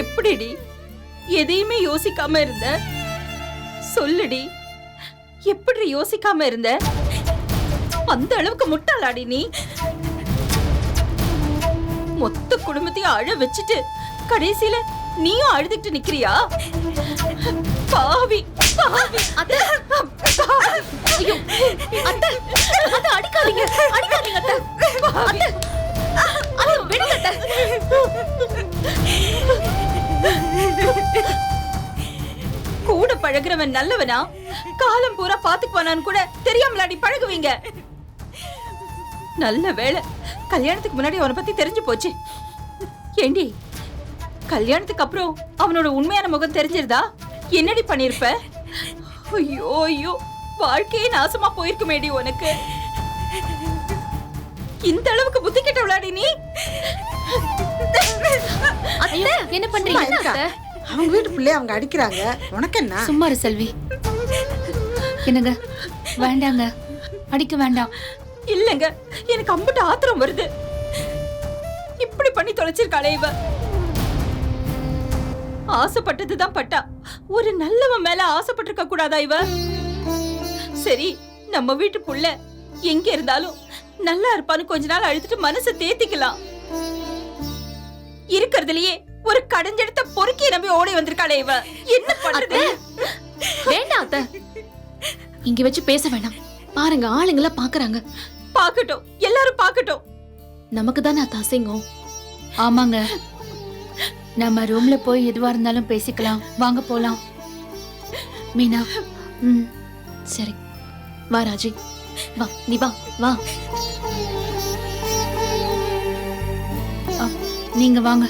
எப்படிடி? எதையுமே யோசிக்காம இருந்த? சொல்லுடி. எப்படி யோசிக்காம இருந்த? அந்த அளவுக்கு முட்டாளாடி நீ. மொத்த குடும்பத்தையும் அழ வச்சுட்டு கடைசியில நீயும் அழுதுட்டு நிக்கிறியா? பாவி பாவி. அத்தை ஐயோ அத்தை அத்தை அடிக்காதீங்க அடிக்காதீங்க அத்தை. அத்தை அத்தை விடுங்க அத்தை. பழகுறவன் நல்லவனா? காலம் பூரா பாத்துக்குவானான்னு கூட தெரியாமலாடி பழகுவீங்க. நல்ல வேளை கல்யாணத்துக்கு முன்னாடி அவனை பத்தி தெரிஞ்சு போச்சு. ஏண்டி கல்யாணத்துக்கு அப்புறம் அவனோட உண்மையான முகம் தெரிஞ்சிருதா? என்னடி பண்ணிருப்ப? ஐயோ ஐயோ வாழ்க்கையே நாசமா போயிருக்குமேடி உனக்கு. இந்த அளவுக்கு புத்தி கெட்டவளாடி நீ. அத்தை என்ன பண்றீங்க? அவங்க வீட்டு பிள்ளைய அவங்க அடிக்கிறாங்க. உனக்கு என்ன சும்மா இரு செல்வி. என்னங்க? வேண்டாங்க. அடிக்க வேண்டாம். இல்லங்க. எனக்கு அம்புட்டு ஆத்திரம் வருது. இப்படி பண்ணி தொலைச்சிருக்காளே இவ. ஆசைப்பட்டதுதான் பட்டா. ஒரு நல்லவன் மேல ஆசைப்பட்டிருக்க கூடாதா இவ? சரி நம்ம வீட்டு புள்ள எங்க இருந்தாலும் நல்லா இருப்பான்னு கொஞ்ச நாள் அழுத்துட்டு மனசை தேத்திக்கலாம். இருக்கறதுலயே ஒரு கடைஞ்செடுத்த பொறுக்கி நம்பி ஓடி வந்திருக்காளே இவ. என்ன பண்றது? வேண்டாம் அத்தை. இங்க வச்சு பேச வேண்டாம் பாருங்க ஆளுங்கள பாக்குறாங்க. பாக்கட்டும் எல்லாரும் பாக்கட்டும். நமக்கு தானே அத்தை அசிங்கம்? ஆமாங்க. நம்ம ரூம்ல போய் எதுவா இருந்தாலும் பேசிக்கலாம். வாங்க போலாம். மீனா ம் சரி. வா ராஜி. வா நீ வா வா. நீங்க வாங்க.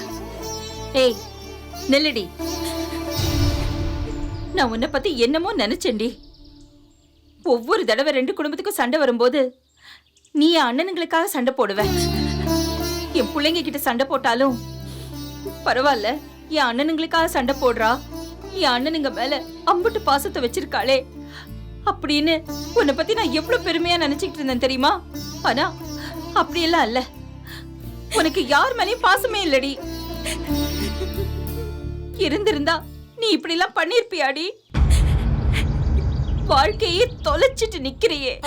ஏய் நெல்லடி. நான் உன்னை பத்தி என்னமோ நினைச்சேன்டி. ஒவ்வொரு தடவை ரெண்டு குடும்பத்துக்கும் சண்டை வரும்போது நீ என் அண்ணனுங்களுக்காக சண்டை போடுவ. என் பிள்ளைங்க கிட்ட சண்டை போட்டாலும் பரவாயில்ல என் அண்ணனுங்களுக்காக சண்டை போடுறா. என் அண்ணனுங்க மேல அம்புட்டு பாசத்தை வச்சிருக்காளே. அப்படின்னு உன்னை பத்தி நான் எவ்வளவு பெருமையா நினைச்சிட்டு இருந்தேன் தெரியுமா? ஆனா அப்படியெல்லாம் இல்ல உனக்கு யார் மேலயும் பாசமே இல்லடி. இருந்திருந்தா நீ இப்படி எல்லாம் பண்ணிருப்பியாடி? வாழ்க்கையே தொலைச்சிட்டு நிக்கிறியே.